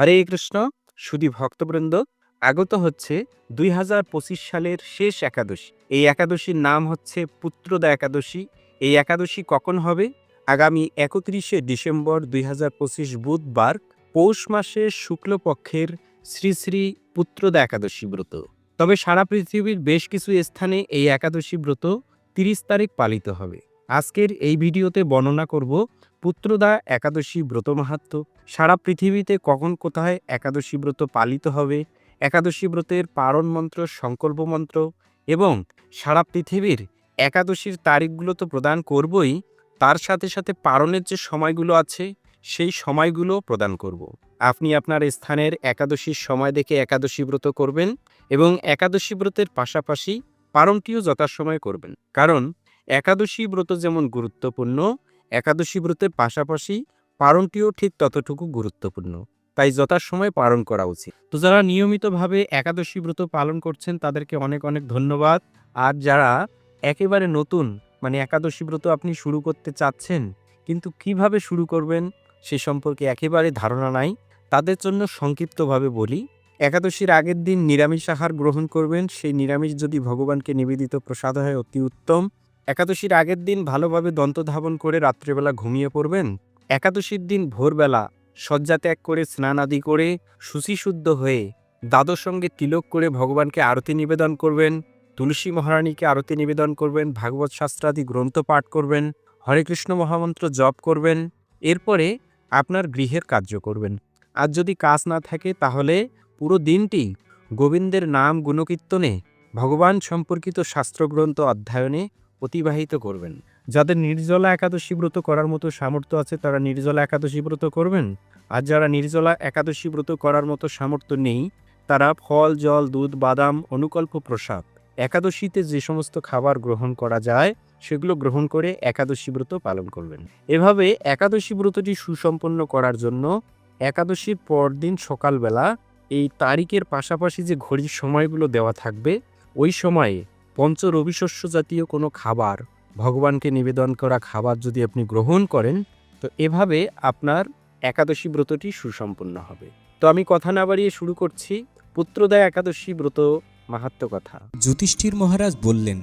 হরে কৃষ্ণ, সুধী ভক্তবৃন্দ। আগত হচ্ছে দুই হাজার পঁচিশ সালের শেষ একাদশী। এই একাদশীর নাম হচ্ছে পুত্রদা একাদশী। এই একাদশী কখন হবে? আগামী একত্রিশে ডিসেম্বর দুই হাজার পঁচিশ বুধবার, পৌষ মাসের শুক্লপক্ষের শ্রী শ্রী পুত্রদা একাদশী ব্রত। তবে সারা পৃথিবীর বেশ কিছু স্থানে এই একাদশী ব্রত তিরিশ তারিখ পালিত হবে। আজকের এই ভিডিওতে বর্ণনা করব পুত্রদা একাদশী ব্রত মাহাত্ম। সারা পৃথিবীতে কখন কোথায় একাদশী ব্রত পালিত হবে? একাদশী ব্রতের পারণ মন্ত্র, সংকল্প মন্ত্র এবং সারা পৃথিবীর একাদশীর তারিখগুলো তো প্রদান করবই, তার সাথে সাথে পারণের যে সময়গুলো আছে, সেই সময়গুলো প্রদান করব। আপনি আপনার স্থানের একাদশীর সময় দেখে একাদশী ব্রত করবেন এবং একাদশী ব্রতের পাশাপাশি পারণটিও যথাসময়ে করবেন। কারণ একাদশী ব্রত যেমন গুরুত্বপূর্ণ, একাদশী ব্রতের পাশাপাশি পারণটিও ঠিক ততটুকু গুরুত্বপূর্ণ। তাই যথাসময়ে পালন করা উচিত। তো যারা নিয়মিতভাবে একাদশী ব্রত পালন করছেন, তাদেরকে অনেক অনেক ধন্যবাদ। আর যারা একেবারে নতুন মানে একাদশী ব্রত আপনি শুরু করতে চাচ্ছেন, কিন্তু কীভাবে শুরু করবেন সে সম্পর্কে একেবারে ধারণা নাই, তাদের জন্য সংক্ষিপ্তভাবে বলি। একাদশীর আগের দিন নিরামিষ আহার গ্রহণ করবেন। সেই নিরামিষ যদি ভগবানকে নিবেদিত প্রসাদ হয়, অতি উত্তম। একাদশীর আগের দিন ভালোভাবে দন্তধাবন করে রাত্রেবেলা ঘুমিয়ে পড়বেন। একাদশীর দিন ভোরবেলা শয্যা ত্যাগ করে স্নান আদি করে শুচিশুদ্ধ হয়ে দাদর সঙ্গে তিলক করে ভগবানকে আরতি নিবেদন করবেন, তুলসী মহারানীকে আরতি নিবেদন করবেন, ভাগবত শাস্ত্রাদি গ্রন্থ পাঠ করবেন, হরে কৃষ্ণ মহামন্ত্র জপ করবেন, এরপরে আপনার গৃহের কার্য করবেন। আর যদি কাজ না থাকে তাহলে পুরো দিনটি গোবিন্দের নাম গুণকীর্তনে, ভগবান সম্পর্কিত শাস্ত্রগ্রন্থ অধ্যয়নে অতিবাহিত করবেন। যাদের নির্জলা একাদশী ব্রত করার মতো সামর্থ্য আছে, তারা নির্জলা একাদশী ব্রত করবেন। আর যারা নির্জলা একাদশী ব্রত করার মতো সামর্থ্য নেই, তারা ফল, জল, দুধ, বাদাম, অনুকল্প, প্রসাদ। একাদশীতে যে সমস্ত খাবার গ্রহণ করা যায়, সেগুলো গ্রহণ করে একাদশী ব্রত পালন করবেন। এভাবে একাদশী ব্রতটি সুসম্পন্ন করার জন্য একাদশীর পরদিন সকালবেলা এই তারিখের পাশাপাশি যে ঘড়ির সময়গুলো দেওয়া থাকবে, ওই সময়ে পঞ্চ রবিশস্য জাতীয় কোনো খাবার, ভগবানকে নিবেদন করা খাবার যদি আপনি গ্রহণ করেন, তো এভাবে আপনার একাদশী ব্রতটি সুসম্পন্ন হবে। তো আমি কথা না বাড়িয়ে শুরু করছি, পুত্রদয় একাদশী ব্রত মাহাত্ম কথা। যুধিষ্ঠির মহারাজ বললেন